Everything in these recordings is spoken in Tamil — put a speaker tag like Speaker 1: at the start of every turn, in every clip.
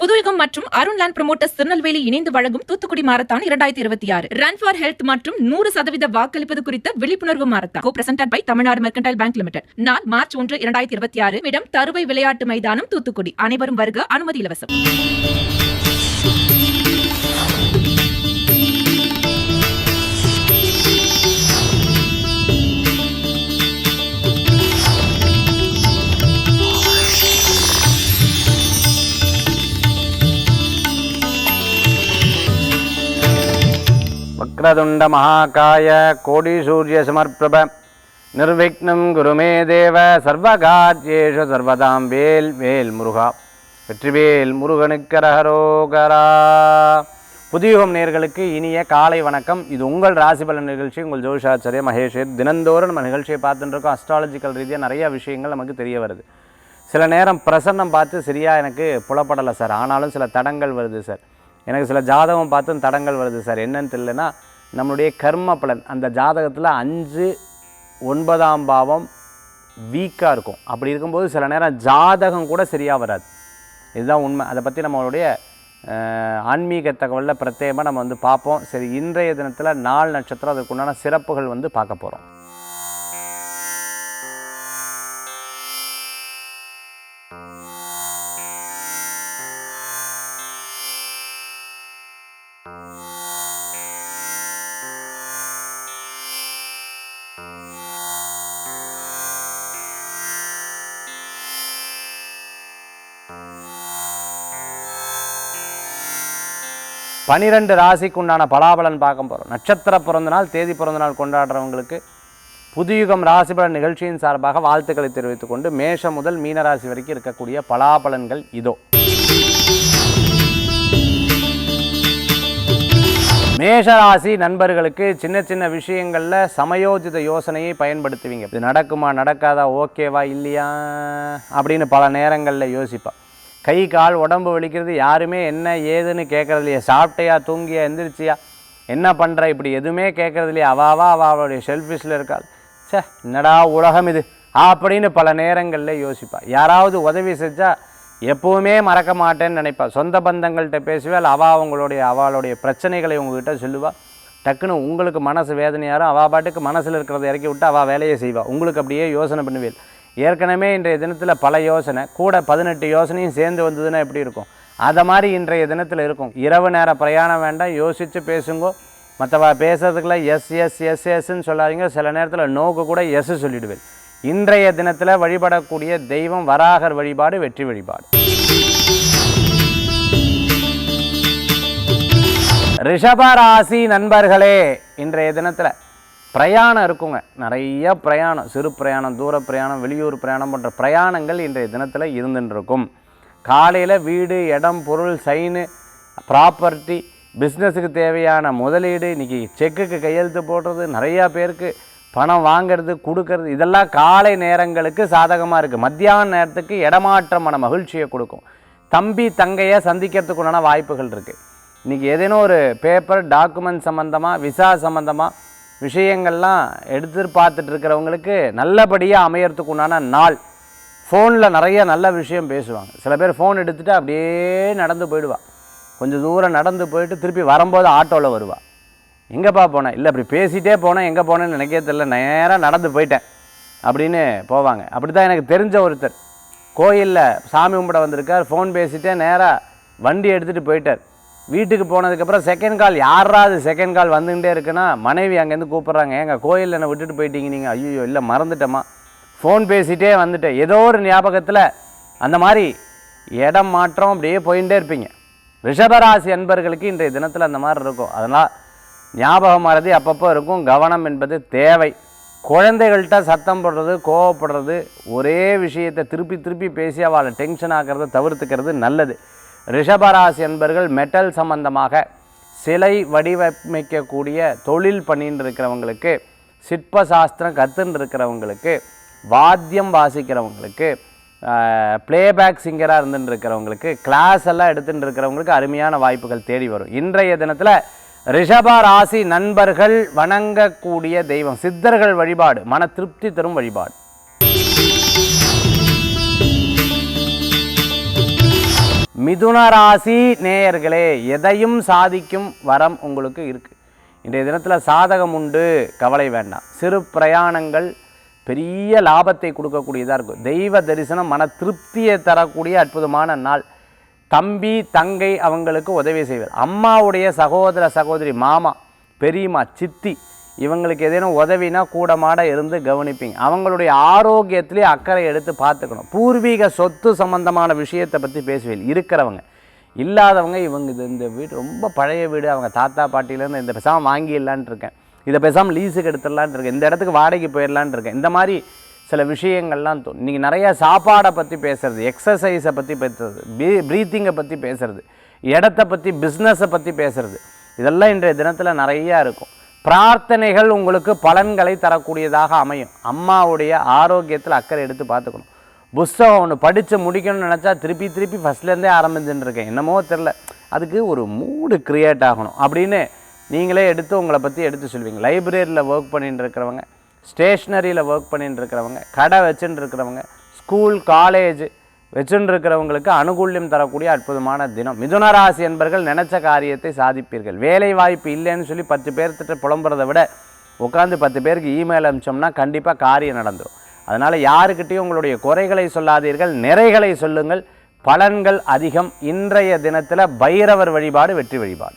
Speaker 1: புதுயுகம் மற்றும் அருண் லேண்ட் ப்ரமோட்டர்ஸ் திருநெல்வேலி இணைந்து வழங்கும் தூத்துக்குடி மாரத்தான் இரண்டாயிரத்தி இருபத்தி ஆறு. ரன் ஃபார் ஹெல்த் மற்றும் நூறு சதவீத வாக்களிப்பது குறித்த விழிப்புணர்வு marathon co presented by Tamil Nadu mercantile bank limited நாள் மார்ச் ஒன்று இரண்டாயிரத்தி இருபத்தி ஆறு. இடம் தருவை விளையாட்டு மைதானம் தூத்துக்குடி. அனைவரும் வருக அனுமதி இலவசம்.
Speaker 2: வக்ரதுண்ட மகாகாய கோடி சூரிய சமர்ப்பிரப நிர்விக்னம் குருமே தேவ சர்வகார்யேஷு சர்வதாம் வேல் வேல் முருகா. வெற்றிவேல் முருகனுக்கரகரோகரா புதியுகம் நேர்களுக்கு இனிய காலை வணக்கம். இது உங்கள் ராசிபலன் நிகழ்ச்சி. உங்கள் ஜோஷாச்சாரிய மகேஷர் தினந்தோறும் நம்ம நிகழ்ச்சியை பார்த்துட்டுருக்கோம். அஸ்ட்ராலஜிக்கல் ரீதியாக நிறைய விஷயங்கள் நமக்கு தெரிய வருது. சில நேரம் பிரசன்னம் பார்த்து சரியாக எனக்கு புலப்படலை சார். ஆனாலும் சில தடங்கள் வருது சார். எனக்கு சில ஜாதகம் பார்த்தும் தடங்கள் வருது சார். என்னன்னு தெரியலனா நம்மளுடைய கர்ம பலன் அந்த ஜாதகத்தில் அஞ்சு ஒன்பதாம் பாவம் வீக்காக இருக்கும். அப்படி இருக்கும்போது சில நேரம் ஜாதகம் கூட சரியாக வராது. இதுதான் உண்மை. அதை பற்றி நம்மளுடைய ஆன்மீக தகவலில் பிரத்யேகமாக நம்ம வந்து பார்ப்போம். சரி இன்றைய தினத்தில் நாலு நட்சத்திரம் அதற்குண்டான சிறப்புகள் வந்து பார்க்க போகிறோம் பனிரெண்டு ராசிக்கு உண்டான பலாபலன் பார்க்க போகிறோம் நட்சத்திர பிறந்த நாள் தேதி பிறந்த நாள் கொண்டாடுறவங்களுக்கு புதுயுகம் ராசிபலன் நிகழ்ச்சியின் சார்பாக வாழ்த்துக்களை தெரிவித்துக்கொண்டு மேஷம் முதல் மீனராசி வரைக்கும் இருக்கக்கூடிய பலாபலன்கள் இதோ. மேஷராசி நண்பர்களுக்கு சின்ன சின்ன விஷயங்களில் சமயோஜித யோசனையை பயன்படுத்துவீங்க. இது நடக்குமா நடக்காதா ஓகேவா இல்லையா அப்படின்னு பல நேரங்களில் யோசிப்பா. கை கால் உடம்பு வலிக்கிறது யாருமே என்ன ஏதுன்னு கேட்கறது இல்லையா சாப்பிட்டையா தூங்கியா எந்திரிச்சியா என்ன பண்ணுற இப்படி எதுவுமே கேட்கறது இல்லையா அவாவா அவா அவளுடைய செல்ஃபிஷில் இருக்காள். ச்சே என்னடா உலகம் இது? அப்படின்னு பல நேரங்களில் யோசிப்பாள் யாராவது உதவி செஞ்சால் எப்போவுமே மறக்க மாட்டேன்னு நினைப்பாள் சொந்த பந்தங்கள்கிட்ட பேசுவேல் அவள் அவங்களுடைய அவளுடைய பிரச்சனைகளை உங்ககிட்ட சொல்லுவாள் டக்குன்னு உங்களுக்கு மனசு வேதனையாரும் அவள் பாட்டுக்கு மனசில் இருக்கிறத இறக்கி விட்டு அவள் வேலையை செய்வா. உங்களுக்கு அப்படியே யோசனை பண்ணுவேன் ஏற்கனவே இன்றைய தினத்தில் பல யோசனை கூட பதினெட்டு யோசனையும் சேர்ந்து வந்ததுன்னா எப்படி இருக்கும்? அதை மாதிரி இன்றைய தினத்தில் இருக்கும். இரவு நேர பிரயாணம் வேண்டாம் யோசித்து பேசுங்கோ. மற்றவா பேசுறதுக்குலாம் எஸ் எஸ் எஸ் எஸ்ன்னு சொல்லாதீங்க. சில நேரத்தில் நோக்கு கூட எஸ் சொல்லிடுவேன். இன்றைய தினத்தில் வழிபடக்கூடிய தெய்வம் வராகர் வழிபாடு வெற்றி வழிபாடு. ரிஷபராசி நண்பர்களே இன்றைய தினத்தில் பிரயாணம் இருக்குங்க. நிறைய பிரயாணம் சிறு பிரயாணம் தூர பிரயாணம் வெளியூர் பிரயாணம் போன்ற பிரயாணங்கள் இன்றைய தினத்தில் இருந்துருக்கும் காலையில் வீடு இடம் பொருள் சைனு ப்ராப்பர்ட்டி பிஸ்னஸுக்கு தேவையான முதலீடு இன்றைக்கி செக்குக்கு கையெழுத்து போடுறது நிறையா பேருக்கு பணம் வாங்குறது கொடுக்கறது இதெல்லாம் காலை நேரங்களுக்கு சாதகமாக இருக்குது மத்தியான நேரத்துக்கு இடமாற்றமான மகிழ்ச்சியை கொடுக்கும். தம்பி தங்கையை சந்திக்கிறதுக்குண்டான வாய்ப்புகள் இருக்குது இன்றைக்கி ஏதேனும் ஒரு பேப்பர் டாக்குமெண்ட் சம்மந்தமாக விசா சம்மந்தமாக விஷயங்கள்லாம் எடுத்துட்டு இருக்கிறவங்களுக்கு நல்லபடியாக அமையறதுக்கு உண்டான நாள். ஃபோனில் நிறைய நல்ல விஷயம் பேசுவாங்க. சில பேர் ஃபோன் எடுத்துகிட்டு அப்படியே நடந்து போயிடுவாள் கொஞ்சம் தூரம் நடந்து போயிட்டு திருப்பி வரும்போது ஆட்டோவில் வருவாள் எங்கேப்பா போனேன் இல்லை அப்படி பேசிகிட்டே போனேன் எங்கே போனேன்னு நினைக்க தெரில நேராக நடந்து போயிட்டேன் அப்படின்னு போவாங்க. அப்படி தான் எனக்கு தெரிஞ்ச ஒருத்தர். கோயிலில் சாமி கும்பிட வந்திருக்கார் ஃபோன் பேசிட்டே நேராக வண்டி எடுத்துகிட்டு போயிட்டார். வீட்டுக்கு போனதுக்கப்புறம் செகண்ட் கால் யாராவது செகண்ட் கால் வந்துகிட்டே இருக்குன்னா மனைவி அங்கேருந்து கூப்பிட்றாங்க. ஏங்க கோயிலில் என்னை விட்டுட்டு போயிட்டீங்க நீங்கள் ஐயோ இல்லை மறந்துட்டேம்மா. ஃபோன் பேசிகிட்டே வந்துட்டேன். ஏதோ ஒரு ஞாபகத்தில் அந்த மாதிரி இடம் மாற்றம் அப்படியே போயிட்டே இருப்பீங்க. ரிஷபராசி அன்பர்களுக்கு இன்றைய தினத்தில் அந்த மாதிரி இருக்கும். அதனால் ஞாபகம் மறதி அப்பப்போ இருக்கும். கவனம் என்பது தேவை. குழந்தைகள்கிட்ட சத்தம் போடுறது கோவப்படுறது ஒரே விஷயத்தை திருப்பி திருப்பி பேசி அவளை டென்ஷன் ஆக்கிறத தவிர்த்துக்கிறது நல்லது. ரிஷபராசி என்பர்கள் மெட்டல் சம்பந்தமாக சிலை வடிவமைக்கக்கூடிய தொழில் பண்ணின்னு இருக்கிறவங்களுக்கு சிற்ப சாஸ்திரம் கற்றுன்னு இருக்கிறவங்களுக்கு வாத்தியம் வாசிக்கிறவங்களுக்கு ப்ளேபேக் சிங்கராக இருந்துட்டு இருக்கிறவங்களுக்கு கிளாஸ் எல்லாம் எடுத்துட்டு இருக்கிறவங்களுக்கு அருமையான வாய்ப்புகள் தேடி வரும். இன்றைய தினத்தில் ரிஷப ராசி நண்பர்கள் வணங்கக்கூடிய தெய்வம் சித்தர்கள் வழிபாடு மன திருப்தி தரும் வழிபாடு. மிதுன ராசி நேயர்களே எதையும் சாதிக்கும் வரம் உங்களுக்கு இருக்கு. இன்றைய தினத்தில் சாதகம் உண்டு கவலை வேண்டாம். சிறு பிரயாணங்கள் பெரிய லாபத்தை கொடுக்கக்கூடியதாக இருக்கும். தெய்வ தரிசனம் மன திருப்தியை தரக்கூடிய அற்புதமான நாள். தம்பி தங்கை அவங்களுக்கு உதவி செய்வார். அம்மாவுடைய சகோதர சகோதரி மாமா பெரியம்மா சித்தி இவங்களுக்கு ஏதேனும் உதவினா கூடமாட இருந்து கவனிப்பீங்க. அவங்களுடைய ஆரோக்கியத்திலே அக்கறை எடுத்து பார்த்துக்கணும். பூர்வீக சொத்து சம்பந்தமான விஷயத்தை பற்றி பேசுவீங்க. இருக்கிறவங்க. இல்லாதவங்க இவங்க இது இந்த வீடு ரொம்ப பழைய வீடு. அவங்க தாத்தா பாட்டிலேருந்து இந்த பேசாமல் வாங்கிடலான் இருக்கேன். இதை பேசாமல் லீஸுக்கு எடுத்துடலான் இருக்கேன். இந்த இடத்துக்கு வாடகைக்கு போயிடலான் இருக்கேன். இந்த மாதிரி சில விஷயங்கள்லாம் தோணும். நீங்கள் நிறையா சாப்பாடை பற்றி பேசுறது எக்ஸசைஸை பற்றி பேசுறது பீ ப்ரீத்திங்கை பற்றி பேசுகிறது இடத்த பற்றி பிஸ்னஸை பற்றி பேசுகிறது இதெல்லாம் இன்றைய தினத்தில் நிறையா இருக்கும். பிரார்த்தனைகள் உங்களுக்கு பலன்களை தரக்கூடியதாக அமையும். அம்மாவுடைய ஆரோக்கியத்தில் அக்கறை எடுத்து பார்த்துக்கணும். புஸ்தகம் ஒன்று படித்து முடிக்கணும்னு நினச்சா திருப்பி திருப்பி ஃபஸ்ட்லேருந்தே ஆரம்பிச்சுட்டு இருக்கேன். என்னமோ தெரில அதுக்கு ஒரு மூடு க்ரியேட் ஆகணும். அப்படின்னு நீங்களே எடுத்து உங்களை பற்றி எடுத்து சொல்வீங்க லைப்ரரியில் ஒர்க் பண்ணிட்டு இருக்கிறவங்க ஸ்டேஷ்னரியில் ஒர்க் பண்ணிட்டு இருக்கிறவங்க கடை வச்சுட்டு இருக்கிறவங்க ஸ்கூல் காலேஜ் வச்சுருக்கிறவங்களுக்கு அனுகூல்யம் தரக்கூடிய அற்புதமான தினம். மிதுன ராசி என்பர்கள் நினைச்ச காரியத்தை சாதிப்பீர்கள். வேலை வாய்ப்பு இல்லைன்னு சொல்லி பத்து பேர்த்திட்ட புலம்புறதை விட உட்காந்து பத்து பேருக்கு இமெயில் அனுப்பிச்சோம்னா கண்டிப்பாக காரியம் நடந்துடும் அதனால் யாருக்கிட்டையும் உங்களுடைய குறைகளை சொல்லாதீர்கள். நிறைகளை சொல்லுங்கள். பலன்கள் அதிகம். இன்றைய தினத்தில் பைரவர் வழிபாடு வெற்றி வழிபாடு.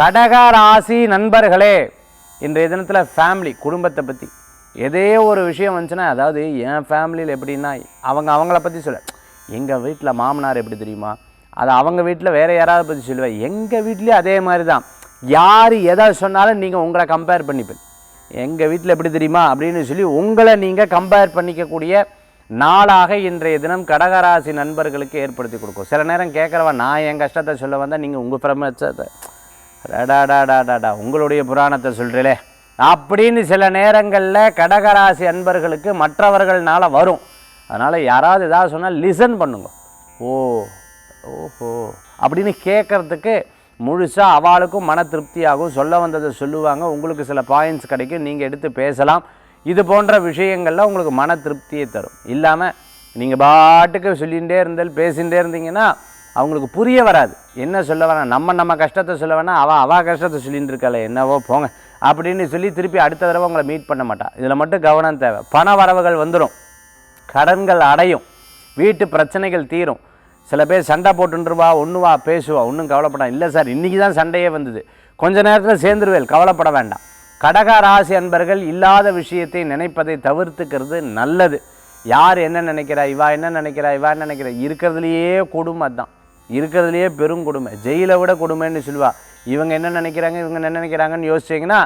Speaker 2: கடக ராசி நண்பர்களே இன்றைய தினத்தில் ஃபேமிலி குடும்பத்தை பற்றி எதே ஒரு விஷயம் வந்துச்சுன்னா அதாவது என் ஃபேமிலியில் எப்படின்னா அவங்க அவங்கள பற்றி சொல்ல எங்கள் வீட்டில் மாமனார் எப்படி தெரியுமா? அது அவங்க வீட்டில் வேறு யாராவது பற்றி சொல்லுவேன் எங்கள் வீட்லேயும் அதே மாதிரி தான் யார் எதை சொன்னாலும் நீங்கள் உங்களை கம்பேர் பண்ணிப்பேன் எங்கள் வீட்டில் எப்படி தெரியுமா? அப்படின்னு சொல்லி உங்களை நீங்கள் கம்பேர் பண்ணிக்கக்கூடிய நாளாக இன்றைய தினம் கடகராசி நண்பர்களுக்கு ஏற்படுத்தி கொடுக்கும். சில நேரம் கேட்குறவன் நான் என் கஷ்டத்தை சொல்ல வந்தால் நீங்கள் உங்கள் பிரமச்சத்தை டாடா உங்களுடைய புராணத்தை சொல்கிறீங்களே அப்படின்னு சில நேரங்களில் கடகராசி அன்பர்களுக்கு மற்றவர்கள்னால் வரும். அதனால் யாராவது ஏதாவது சொன்னால் லிசன் பண்ணுங்க. ஓ ஓஹோ. அப்படின்னு கேட்குறதுக்கு முழுசாக அவளுக்கும் மன திருப்தியாகும். சொல்ல வந்ததை சொல்லுவாங்க. உங்களுக்கு சில பாயிண்ட்ஸ் கிடைக்கும். நீங்கள் எடுத்து பேசலாம். இது போன்ற விஷயங்களில் உங்களுக்கு மன திருப்தியை தரும். இல்லாமல் நீங்கள் பாட்டுக்கு சொல்லிகிட்டே இருந்தால் பேசிகிட்டே இருந்தீங்கன்னா அவங்களுக்கு புரிய வராது. என்ன சொல்ல வேணாம்? நம்ம நம்ம கஷ்டத்தை சொல்ல வேணாம். அவள் அவள் கஷ்டத்தை சொல்லிகிட்டு இருக்காள். என்னவோ போங்க. அப்படின்னு சொல்லி திருப்பி அடுத்த தடவை உங்களை மீட் பண்ண மாட்டான் இதில் மட்டும் கவனம் தேவை. பண வரவுகள் வந்துடும் கடன்கள் அடையும். வீட்டு பிரச்சனைகள் தீரும். சில பேர் சண்டை போட்டுருவா ஒன்றுவா பேசுவா ஒன்றும் கவலைப்பட. இல்லை சார் இன்றைக்கி தான் சண்டையே வந்தது. கொஞ்ச நேரத்தில் சேர்ந்துருவேல் கவலைப்பட வேண்டாம். கடக ராசி அன்பர்கள் இல்லாத விஷயத்தை நினைப்பதை தவிர்த்துக்கிறது நல்லது. யார் என்ன நினைக்கிறா இவா என்ன நினைக்கிறா இவா என்ன நினைக்கிறா? இருக்கிறதுலையே கொடுமை தான் இருக்கிறதுலையே பெரும் கொடுமை. ஜெயிலை விட கொடுமைன்னு சொல்லுவா. இவங்க என்ன நினைக்கிறாங்க இவங்க என்ன நினைக்கிறாங்கன்னு யோசிச்சிங்கன்னா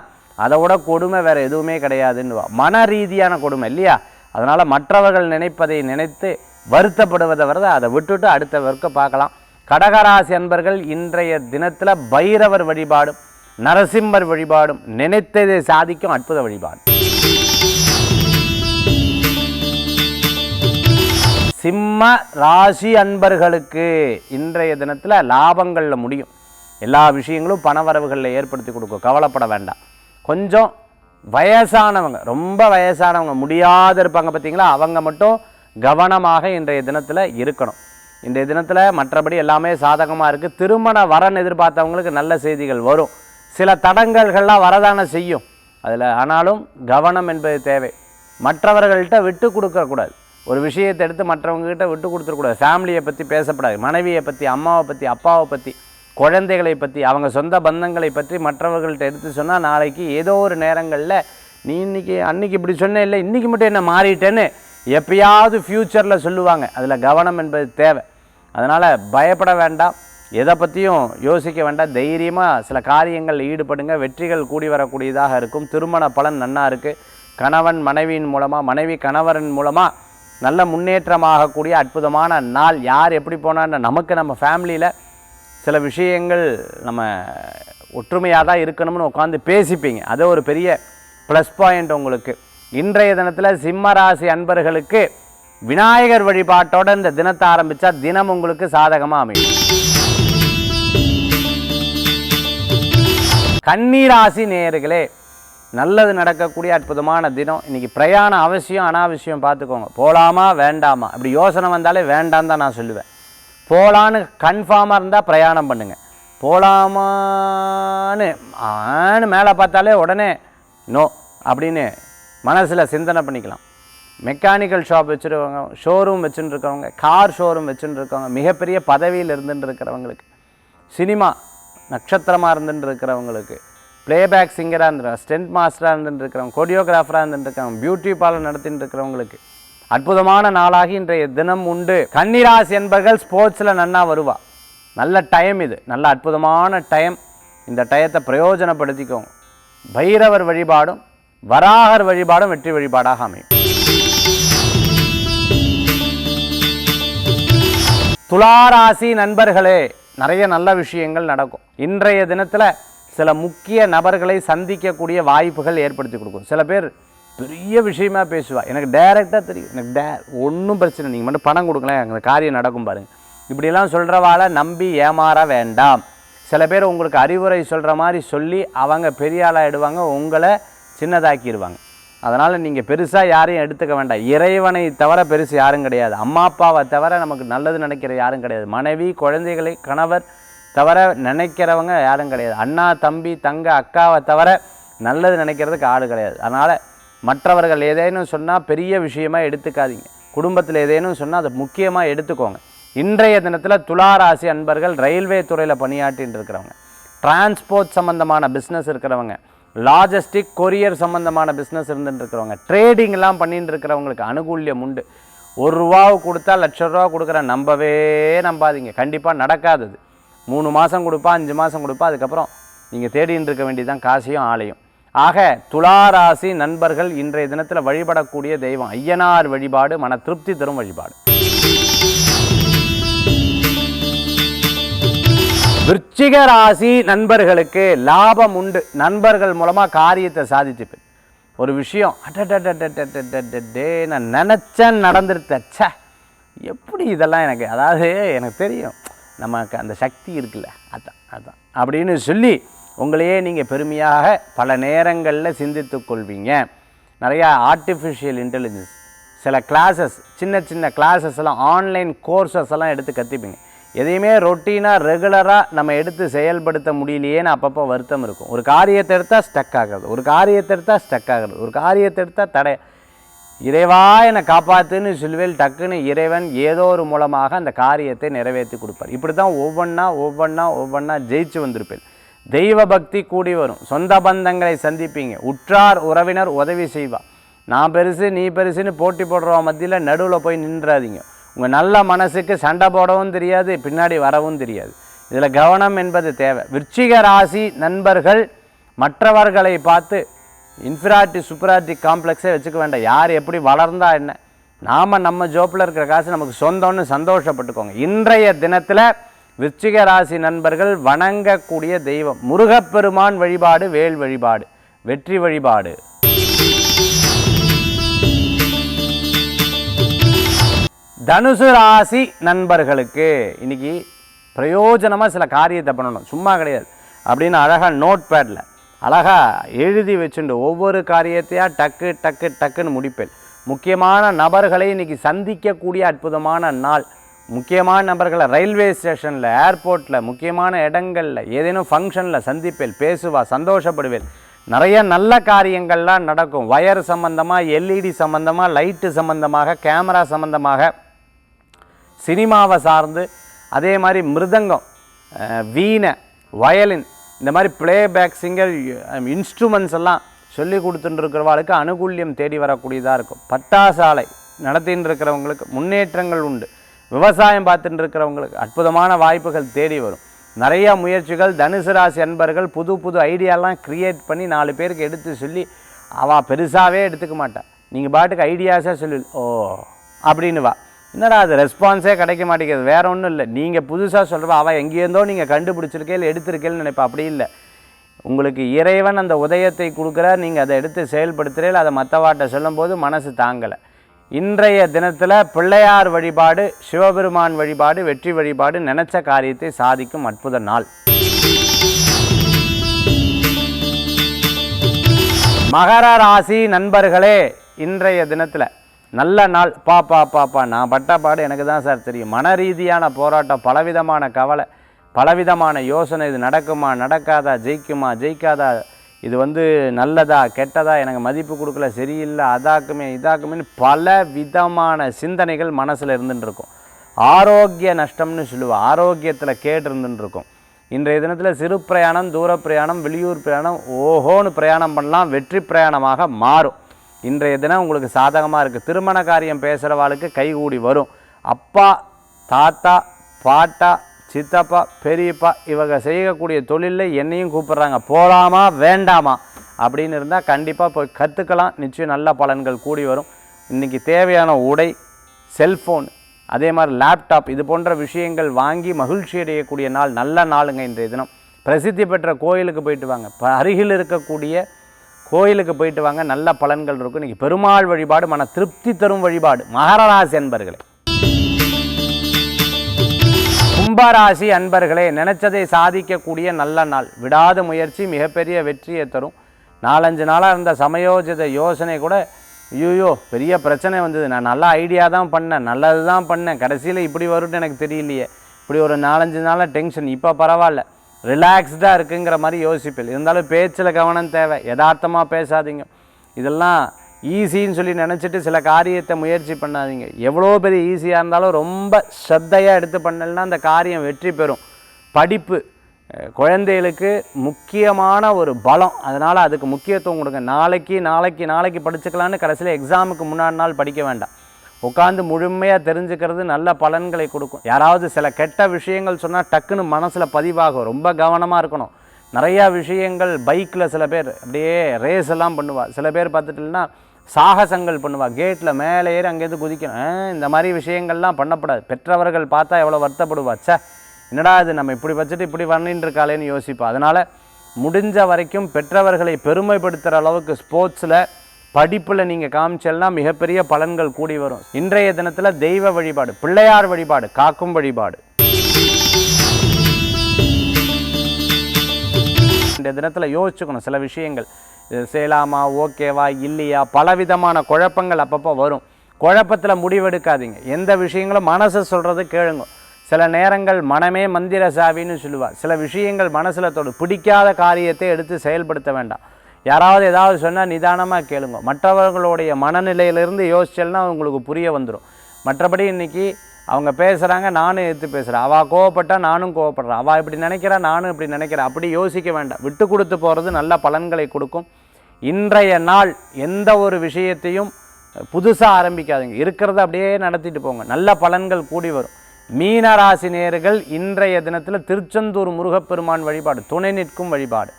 Speaker 2: அதை விட கொடுமை வேறு எதுவுமே கிடையாதுன்னு மன ரீதியான கொடுமை இல்லையா? அதனால் மற்றவர்கள் நினைப்பதை நினைத்து வருத்தப்படுவதை வரத அதை விட்டுட்டு அடுத்த வர்க்க பார்க்கலாம். கடகராசி அன்பர்கள் இன்றைய தினத்தில் பைரவர் வழிபாடும் நரசிம்மர் வழிபாடும் நினைத்ததை சாதிக்கும் அற்புத வழிபாடு. சிம்ம ராசி அன்பர்களுக்கு இன்றைய தினத்தில் லாபங்களில் முடியும். எல்லா விஷயங்களும் பண வரவுகளில் ஏற்படுத்தி கொடுக்கும். கவலைப்பட வேண்டாம். கொஞ்சம் வயசானவங்க ரொம்ப வயசானவங்க முடியாத இருப்பாங்க பார்த்தீங்களா அவங்க மட்டும் கவனமாக இன்றைய தினத்தில் இருக்கணும். இன்றைய தினத்தில் மற்றபடி எல்லாமே சாதகமாக இருக்குது திருமண வரன் எதிர்பார்த்தவங்களுக்கு நல்ல செய்திகள் வரும். சில தடங்கல்கள்லாம் வரதானே செய்யும். அதில் ஆனாலும் கவனம் என்பது தேவை. மற்றவர்கள்ட்ட விட்டு கொடுக்கக்கூடாது ஒரு விஷயத்தை எடுத்து மற்றவங்ககிட்ட விட்டு கொடுத்துடக்கூடாது ஃபேமிலியை பற்றி பேசக்கூடாது மனைவியை பற்றி அம்மாவை பற்றி அப்பாவை பற்றி குழந்தைகளை பற்றி அவங்க சொந்த பந்தங்களை பற்றி மற்றவர்கள்ட்ட எடுத்து சொன்னால் நாளைக்கு ஏதோ ஒரு நேரங்களில் நீ இன்னைக்கு அன்னைக்கு இப்படி சொன்ன இல்லை இன்றைக்கி மட்டும் என்ன மாறிட்டேன்னு? எப்பயாவது ஃப்யூச்சரில் சொல்லுவாங்க. அதில் கவனம் என்பது தேவை. அதனால் பயப்பட வேண்டாம். எதை பற்றியும் யோசிக்க வேண்டாம். தைரியமாக சில காரியங்களில் ஈடுபடுங்க. வெற்றிகள் கூடி வரக்கூடியதாக இருக்கும். திருமண பலன் நன்னா இருக்குது கணவன் மனைவியின் மூலமாக மனைவி கணவரின் மூலமாக நல்ல முன்னேற்றமாகக்கூடிய அற்புதமான நாள். யார் எப்படி போனான்னு நமக்கு நம்ம ஃபேமிலியில் சில விஷயங்கள் நம்ம ஒற்றுமையாக தான் இருக்கணும்னு உட்காந்து பேசிப்பீங்க. அது ஒரு பெரிய ப்ளஸ் பாயிண்ட் உங்களுக்கு. இன்றைய தினத்தில் சிம்ம ராசி அன்பர்களுக்கு விநாயகர் வழிபாட்டோட இந்த தினத்தை ஆரம்பித்தா தினம் உங்களுக்கு சாதகமாக அமையும். கன்னிராசி நேயர்களே நல்லது நடக்கக்கூடிய அற்புதமான தினம். இன்னைக்கு பிரயாணம் அவசியம் அனாவசியம் பார்த்துக்கோங்க. போகலாமா வேண்டாமா? அப்படி யோசனை வந்தாலே வேண்டாம் தான் நான் சொல்லுவேன். போகலான்னு கன்ஃபார்மாக இருந்தால் பிரயாணம் பண்ணுங்கள் போகலாமான்னு ஆன்னு மேலே பார்த்தாலே உடனே நோ அப்படின்னு மனசில் சிந்தனை பண்ணிக்கலாம். மெக்கானிக்கல் ஷாப் வச்சுருக்கவங்க ஷோரூம் வச்சுட்டு இருக்கவங்க கார் ஷோரூம் வச்சுன்னு இருக்கவங்க மிகப்பெரிய பதவியில் இருந்துட்டு இருக்கிறவங்களுக்கு சினிமா நட்சத்திரமாக இருந்துட்டு இருக்கிறவங்களுக்கு பிளேபேக் சிங்கராக இருந்துருக்காங்க ஸ்டென்ட் மாஸ்டராக இருந்துட்டு இருக்கிறவங்க கொரியோகிராஃபராக இருந்துட்டு இருக்காங்க பியூட்டி பார்லர் நடத்திட்டு இருக்கிறவங்களுக்கு அற்புதமான நாளாகி இன்றைய தினம் உண்டு. கன்னிராசி என்பர்கள் ஸ்போர்ட்ஸில் நன்னா வருவா. நல்ல டைம் இது. நல்ல அற்புதமான டைம் இந்த டயத்தை பிரயோஜனப்படுத்திக்கோங்க. பைரவர் வழிபாடும் வராகர் வழிபாடும் வெற்றி வழிபாடாக அமையும். துளாராசி நண்பர்களே நிறைய நல்ல விஷயங்கள் நடக்கும். இன்றைய தினத்தில் சில முக்கிய நபர்களை சந்திக்கக்கூடிய வாய்ப்புகள் ஏற்படுத்தி கொடுக்கும். சில பேர் பெரிய விஷயமா பேசுவாள் எனக்கு டைரெக்டாக தெரியும். எனக்கு டே ஒன்றும் பிரச்சனை நீங்கள் மட்டும் பணம் கொடுக்கல அந்த காரியம் நடக்கும் பாருங்கள் இப்படிலாம் சொல்கிறவாளை நம்பி ஏமாற வேண்டாம். சில பேர் உங்களுக்கு அறிவுரை சொல்கிற மாதிரி சொல்லி அவங்க பெரிய ஆளாகிடுவாங்க உங்களை சின்னதாக்கிடுவாங்க அதனால் நீங்கள் பெருசாக யாரையும் எடுத்துக்க வேண்டாம். இறைவனை தவிர பெருசு யாரும் கிடையாது. அம்மா அப்பாவை தவிர நமக்கு நல்லது நினைக்கிற யாரும் கிடையாது. மனைவி குழந்தைகளை கணவர் தவிர நினைக்கிறவங்க யாரும் கிடையாது. அண்ணா தம்பி தங்க அக்காவை தவிர நல்லது நினைக்கிறதுக்கு ஆள் கிடையாது. அதனால் மற்றவர்கள் ஏதேனும் சொன்னால் பெரிய விஷயமா எடுத்துக்காதீங்க. குடும்பத்தில் ஏதேனும் சொன்னால் அதை முக்கியமாக எடுத்துக்கோங்க. இன்றைய தினத்தில் துளாராசி அன்பர்கள் ரயில்வே துறையில் பணியாற்றின்னு இருக்கிறவங்க. டிரான்ஸ்போர்ட் சம்மந்தமான பிஸ்னஸ் இருக்கிறவங்க. லாஜிஸ்டிக் கொரியர் சம்மந்தமான பிஸ்னஸ் இருந்துட்டு இருக்கிறவங்க. ட்ரேடிங்லாம் பண்ணிட்டு இருக்கிறவங்களுக்கு அனுகூல்யம் உண்டு. ஒரு ரூபாவை கொடுத்தா லட்ச ரூபா கொடுக்குற நம்பவே நம்பாதீங்க. கண்டிப்பாக நடக்காதது. மூணு மாதம் கொடுப்பா அஞ்சு மாதம் கொடுப்பா அதுக்கப்புறம் நீங்கள் தேடின்னு இருக்க வேண்டியதுதான் காசையும் ஆலையும். ஆக துளாராசி நண்பர்கள் இன்றைய தினத்தில் வழிபடக்கூடிய தெய்வம் ஐயனார் வழிபாடு மன திருப்தி தரும் வழிபாடு. விருச்சிக ராசி நண்பர்களுக்கு லாபம் உண்டு. நண்பர்கள் மூலமாக காரியத்தை சாதிச்சுப்பேன். ஒரு விஷயம் அட்டே நான் நினச்சேன் நடந்துருத்தச்ச எப்படி இதெல்லாம் எனக்கு அதாவது எனக்கு தெரியும். நமக்கு அந்த சக்தி இருக்குல்ல அதான் அதான் அப்படின்னு சொல்லி உங்களையே நீங்கள் பெருமையாக பல நேரங்களில் சிந்தித்து கொள்வீங்க. நிறையா ஆர்டிஃபிஷியல் இன்டெலிஜென்ஸ் சில கிளாஸஸ் சின்ன சின்ன கிளாஸஸ் எல்லாம் ஆன்லைன் கோர்சஸ் எல்லாம் எடுத்து கற்றுப்பீங்க எதையுமே ரொட்டீனாக ரெகுலராக நம்ம எடுத்து செயல்படுத்த முடியலையேன்னு அப்பப்போ வருத்தம் இருக்கும். ஒரு காரியத்தை எடுத்தால் ஸ்டக் ஆகுறது ஒரு காரியத்தை எடுத்தால் ஸ்டக் ஆகுறது ஒரு காரியத்தை எடுத்தால் தடை. இறைவா என்னை காப்பாற்றுன்னு சொல்லுவேல் டக்குன்னு இறைவன் ஏதோ ஒரு மூலமாக அந்த காரியத்தை நிறைவேற்றி கொடுப்பார். இப்படி தான் ஒவ்வொன்றா ஒவ்வொன்றா ஒவ்வொன்றா ஜெயிச்சு வந்திருப்பேன். தெய்வ பக்தி கூடி வரும். சொந்த பந்தங்களை சந்திப்பீங்க. உற்றார் உறவினர் உதவி செய்வா. நான் பெருசு நீ பெருசுன்னு போட்டி போடுறவ மத்தியில் நடுவில் போய் நின்றாதீங்க. உங்கள் நல்ல மனசுக்கு சண்டை போடவும் தெரியாது பின்னாடி வரவும் தெரியாது. இதில் கவனம் என்பது தேவை. விருச்சிக ராசி நண்பர்கள் மற்றவர்களை பார்த்து இன்ஃபிராட்டி சுப்பராட்டி காம்ப்ளெக்ஸே வச்சுக்க வேண்டாம். யார் எப்படி வளர்ந்தா என்ன? நாம் நம்ம ஜோப்பில் இருக்கிற காசு நமக்கு சொந்தம்னு சந்தோஷப்பட்டுக்கோங்க. இன்றைய தினத்தில் விருச்சிக ராசி நண்பர்கள் வணங்கக்கூடிய தெய்வம். முருகப்பெருமான் வழிபாடு வேல் வழிபாடு வெற்றி வழிபாடு. தனுசு ராசி நண்பர்களுக்கு இன்னைக்கு பிரயோஜனமாக சில காரியத்தை பண்ணணும். சும்மா கிடையாது. அப்படின்னு அழகாக நோட் பேடில் அழகாக எழுதி வச்சுண்டு ஒவ்வொரு காரியத்தையாக டக்கு டக்கு டக்குன்னு முடிப்பேன். முக்கியமான நபர்களை இன்னைக்கு சந்திக்கக்கூடிய அற்புதமான நாள். முக்கியமான நபர்களை ரயில்வே ஸ்டேஷனில் ஏர்போர்ட்டில் முக்கியமான இடங்களில் ஏதேனும் ஃபங்க்ஷனில் சந்திப்பேன் பேசுவா சந்தோஷப்படுவேன் நிறைய நல்ல காரியங்கள்லாம் நடக்கும். ஒயர் சம்பந்தமாக எல்இடி சம்பந்தமாக லைட்டு சம்பந்தமாக கேமரா சம்பந்தமாக சினிமாவை சார்ந்து அதே மாதிரி மிருதங்கம் வீணை வயலின் இந்த மாதிரி பிளேபேக் சிங்கர் இன்ஸ்ட்ருமெண்ட்ஸ் எல்லாம் சொல்லி கொடுத்துட்டுருக்கிறவாளுக்கு அனுகூல்யம் தேடி வரக்கூடியதாக இருக்கும். பட்டாசாலை நடத்தின்னு இருக்கிறவங்களுக்கு முன்னேற்றங்கள் உண்டு. விவசாயம் பார்த்துட்டு இருக்கிறவங்களுக்கு அற்புதமான வாய்ப்புகள் தேடி வரும். நிறையா முயற்சிகள் தனுசு ராசி அன்பர்கள் புது புது ஐடியாலாம் க்ரியேட் பண்ணி நாலு பேருக்கு எடுத்து சொல்லி அவள் பெருசாகவே எடுத்துக்க மாட்டான் நீங்கள் பாட்டுக்கு ஐடியாஸாக சொல்லு ஓ அப்படின்னு வா. என்னடா அது ரெஸ்பான்ஸே கிடைக்க மாட்டேங்குது. வேற ஒன்றும் இல்லை. நீங்கள் புதுசாக சொல்கிறவா அவள் எங்கேருந்தோ நீங்கள் கண்டுபிடிச்சிருக்கே இல்லை எடுத்திருக்கேன்னு நினைப்பா. அப்படி இல்லை. உங்களுக்கு இறைவன் அந்த உதயத்தை கொடுக்குற நீங்கள் அதை எடுத்து செயல்படுத்துகிறீர்கள் அதை மற்றவாட்ட சொல்லும்போது மனசு தாங்கலை. இன்றைய தினத்தில் பிள்ளையார் வழிபாடு சிவபெருமான் வழிபாடு வெற்றி வழிபாடு நினச்ச காரியத்தை சாதிக்கும் அற்புத நாள். மகர ராசி நண்பர்களே இன்றைய தினத்தில் நல்ல நாள். பா பா நான் பட்ட பாடு எனக்கு தான் சார் தெரியும். மன ரீதியான போராட்டம் பலவிதமான கவலை பலவிதமான யோசனை இது நடக்குமா நடக்காதா ஜெயிக்குமா ஜெயிக்காதா இது வந்து நல்லதா கெட்டதா எனக்கு மதிப்பு கொடுக்கல சரியில்லை அதாக்குமே இதாக்குமே பல விதமான சிந்தனைகள் மனசில் இருந்துட்டு இருக்கும் ஆரோக்கிய நஷ்டம்னு சொல்லுவோம் ஆரோக்கியத்தில் கேடு இருக்கும் இன்றைய தினத்தில் சிறு பிரயாணம் தூர பிரயாணம் வெளியூர் பிரயாணம் ஓஹோன்னு பிரயாணம் பண்ணலாம் வெற்றி பிரயாணமாக மாறும். இன்றைய தினம் உங்களுக்கு சாதகமாக இருக்குது திருமண காரியம் பேசுகிறவாளுக்கு கைகூடி வரும். அப்பா தாத்தா பாட்டா சித்தப்பா பெரியப்பா இவங்க செய்யக்கூடிய தொழிலில் என்னையும் கூப்பிட்றாங்க. போகலாமா வேண்டாமா? அப்படின்னு இருந்தால் கண்டிப்பாக போய் கற்றுக்கலாம் நிச்சயம் நல்ல பலன்கள் கூடி வரும். இன்றைக்கி தேவையான உடை செல்ஃபோன் அதே மாதிரி லேப்டாப் இது போன்ற விஷயங்கள் வாங்கி மகிழ்ச்சி அடையக்கூடிய நாள் நல்ல நாளுங்க இன்றைய தினம். பிரசித்தி பெற்ற கோயிலுக்கு போயிட்டு வாங்க. இப்போ அருகில் இருக்கக்கூடிய கோயிலுக்கு போயிட்டு வாங்க. நல்ல பலன்கள் இருக்கும். இன்றைக்கி பெருமாள் வழிபாடு மன திருப்தி தரும் வழிபாடு. மகராசி என்பர்களே கும்பராசி அன்பர்களே நினைச்சதை சாதிக்கக்கூடிய நல்ல நாள். விடாத முயற்சி மிகப்பெரிய வெற்றியை தரும். நாலஞ்சு நாளாக இருந்த சமயோஜித யோசனை கூட ஐயோ பெரிய பிரச்சனை வந்தது. நான் நல்ல ஐடியா தான் பண்ணேன் நல்லது தான் பண்ணேன். கடைசியில் இப்படி வரும்னு எனக்கு தெரியலையே. இப்படி ஒரு நாலஞ்சு நாளாக டென்ஷன் இப்போ பரவாயில்ல. ரிலாக்ஸ்டாக இருக்குங்கிற மாதிரி யோசிப்பேன் இருந்தாலும் பேச்சில் கவனம் தேவை. யதார்த்தமாக பேசாதீங்க. இதெல்லாம் ஈஸின்னு சொல்லி நினச்சிட்டு சில காரியத்தை முயற்சி பண்ணாதீங்க. எவ்வளோ பெரிய ஈஸியாக இருந்தாலும் ரொம்ப ஸ்ரத்தையாக எடுத்து பண்ணலன்னா அந்த காரியம் வெற்றி பெறும். படிப்பு குழந்தைகளுக்கு முக்கியமான ஒரு பலம். அதனால் அதுக்கு முக்கியத்துவம் கொடுங்க. நாளைக்கு நாளைக்கு நாளைக்கு படிச்சுக்கலான்னு கடைசியில் எக்ஸாமுக்கு முன்னாடி நாள் படிக்க வேண்டாம். உட்காந்து முழுமையாக தெரிஞ்சுக்கிறது நல்ல பலன்களை கொடுக்கும். யாராவது சில கெட்ட விஷயங்கள் சொன்னால் டக்குன்னு மனசில் பதிவாகும். ரொம்ப கவனமாக இருக்கணும். நிறையா விஷயங்கள் பைக்கில் சில பேர் அப்படியே ரேஸ் எல்லாம் பண்ணுவாள் சில பேர் பார்த்துட்டுனா சாகசங்கள் பண்ணுவா. கேட்டில் மேலே ஏறி அங்கேருந்து குதிக்கணும் இந்த மாதிரி விஷயங்கள்லாம் பண்ணக்கூடாது பெற்றவர்கள் பார்த்தா எவ்வளோ வருத்தப்படுவாச்சே என்னடா இது? நம்ம இப்படி வச்சுட்டு இப்படி பண்ணிட்டு இருக்காளேன்னு யோசிப்பா. அதனால் முடிஞ்ச வரைக்கும் பெற்றவர்களை பெருமைப்படுத்துகிற அளவுக்கு ஸ்போர்ட்ஸில் படிப்பில் நீங்கள் காமிச்சல்னா மிகப்பெரிய பலன்கள் கூடி வரும். இன்றைய தினத்தில் தெய்வ வழிபாடு பிள்ளையார் வழிபாடு காக்கும் வழிபாடு. இந்த தினத்தில் யோசிச்சுக்கணும் சில விஷயங்கள். செய்யலாமா ஓகேவா இல்லையா? பலவிதமான குழப்பங்கள் அப்பப்போ வரும். குழப்பத்தில் முடிவெடுக்காதீங்க. எந்த விஷயங்களும் மனசை சொல்கிறது கேளுங்க. சில நேரங்கள் மனமே மந்திர சாவின்னு சொல்லுவா. சில விஷயங்கள் மனசில் தொடு பிடிக்காத காரியத்தை எடுத்து செயல்படுத்த வேண்டாம். யாராவது ஏதாவது சொன்னால் நிதானமாக கேளுங்க. மற்றவர்களுடைய மனநிலையிலிருந்து யோசிச்சல்னா உங்களுக்கு புரிய வந்துடும் மற்றபடி இன்னைக்கு அவங்க பேசுகிறாங்க நானும் எடுத்து பேசுகிறேன் அவள் கோவப்பட்டால் நானும் கோவப்படுறேன். அவள் இப்படி நினைக்கிறா நானும் இப்படி நினைக்கிறேன். அப்படி யோசிக்க வேண்டாம். விட்டு கொடுத்து போகிறது நல்ல பலன்களை கொடுக்கும். இன்றைய நாள் எந்த ஒரு விஷயத்தையும் புதுசாக ஆரம்பிக்காதுங்க. இருக்கிறத அப்படியே நடத்திட்டு போங்க. நல்ல பலன்கள் கூடி வரும். மீனராசி நேர்கள் இன்றைய தினத்தில் திருச்செந்தூர் முருகப்பெருமான் வழிபாடு துணை நிற்கும் வழிபாடு.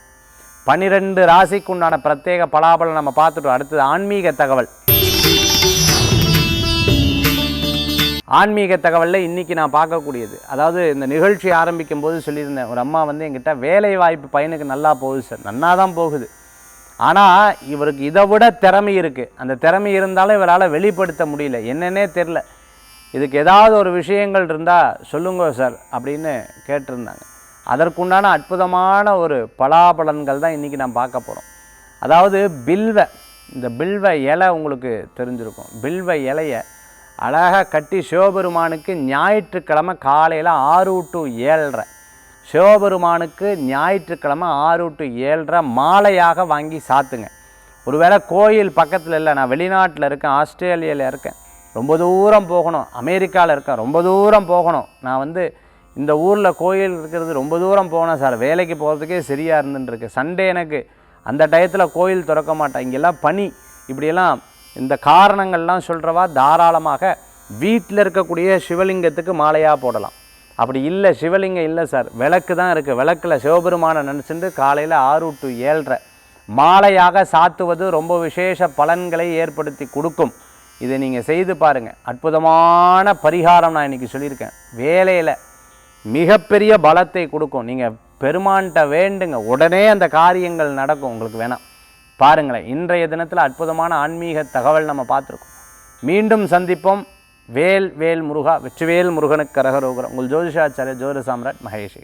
Speaker 2: பன்னிரெண்டு ராசிக்குண்டான பிரத்யேக பலாபலம் நம்ம பார்த்துட்டோம். அடுத்தது ஆன்மீக தகவல். ஆன்மீக தகவலில் இன்றைக்கி நான் பார்க்கக்கூடியது. அதாவது இந்த நிகழ்ச்சி ஆரம்பிக்கும் போது சொல்லியிருந்தேன் ஒரு அம்மா வந்து என்கிட்ட வேலை வாய்ப்பு பையனுக்கு நல்லா போகுது சார். நன்னா தான் போகுது. ஆனால் இவருக்கு இதை விட திறமை இருக்குது அந்த திறமை இருந்தாலும் இவரால் வெளிப்படுத்த முடியல. என்னன்னே தெரில இதுக்கு ஏதாவது ஒரு விஷயங்கள் இருந்தால் சொல்லுங்க சார் அப்படின்னு கேட்டிருந்தாங்க. அதற்குண்டான அற்புதமான ஒரு பலாபலன்கள் தான் இன்றைக்கி நான் பார்க்க போகிறோம் அதாவது பில்வ இந்த பில்வ இலை உங்களுக்கு தெரிஞ்சிருக்கும். பில்வ இலையை அழகாக கட்டி சிவபெருமானுக்கு ஞாயிற்றுக்கிழமை காலையில் ஆறு டு ஏழரை. சிவபெருமானுக்கு ஞாயிற்றுக்கிழமை ஆறு டு ஏழரை மாலையாக வாங்கி சாத்துங்க. ஒருவேளை கோயில் பக்கத்தில் இல்லை நான் வெளிநாட்டில் இருக்கேன் ஆஸ்திரேலியாவில் இருக்கேன். ரொம்ப தூரம் போகணும் அமெரிக்காவில் இருக்கேன் ரொம்ப தூரம் போகணும். நான் வந்து இந்த ஊரில் கோயில் இருக்கிறது ரொம்ப தூரம் போகணும் சார். வேலைக்கு போகிறதுக்கே சரியாக இருந்துருக்கு சண்டே எனக்கு அந்த டயத்தில் கோயில் திறக்க மாட்டேன். இங்கெல்லாம் பனி இப்படியெல்லாம் இந்த காரணங்கள்லாம் சொல்கிறவா தாராளமாக வீட்டில் இருக்கக்கூடிய சிவலிங்கத்துக்கு மாலையாக போடலாம். அப்படி இல்லை சிவலிங்கம் இல்லை சார். விளக்கு தான் இருக்குது விளக்கில் சிவபெருமானை நினச்சிட்டு காலையில் ஆறு டு ஏழரை மாலையாக சாத்துவது ரொம்ப விசேஷ பலன்களை ஏற்படுத்தி கொடுக்கும். இதை நீங்கள் செய்து பாருங்கள் அற்புதமான பரிகாரம் நான் இன்றைக்கி சொல்லியிருக்கேன். வேலையில் மிகப்பெரிய பலத்தை கொடுக்கும். நீங்கள் பெருமான்கிட்ட வேண்டுங்க. உடனே அந்த காரியங்கள் நடக்கும். உங்களுக்கு வேணாம். பாருங்களேன் இன்றைய தினத்தில் அற்புதமான ஆன்மீக தகவல் நம்ம பார்த்துருக்கோம். மீண்டும் சந்திப்போம். வேல் வேல் முருகா வெற்றிவேல் முருகனுக்கு கரகரோகரம் உங்கள் ஜோதிஷாச்சாரிய ஜோதி சாம்ராட் மகேஷி.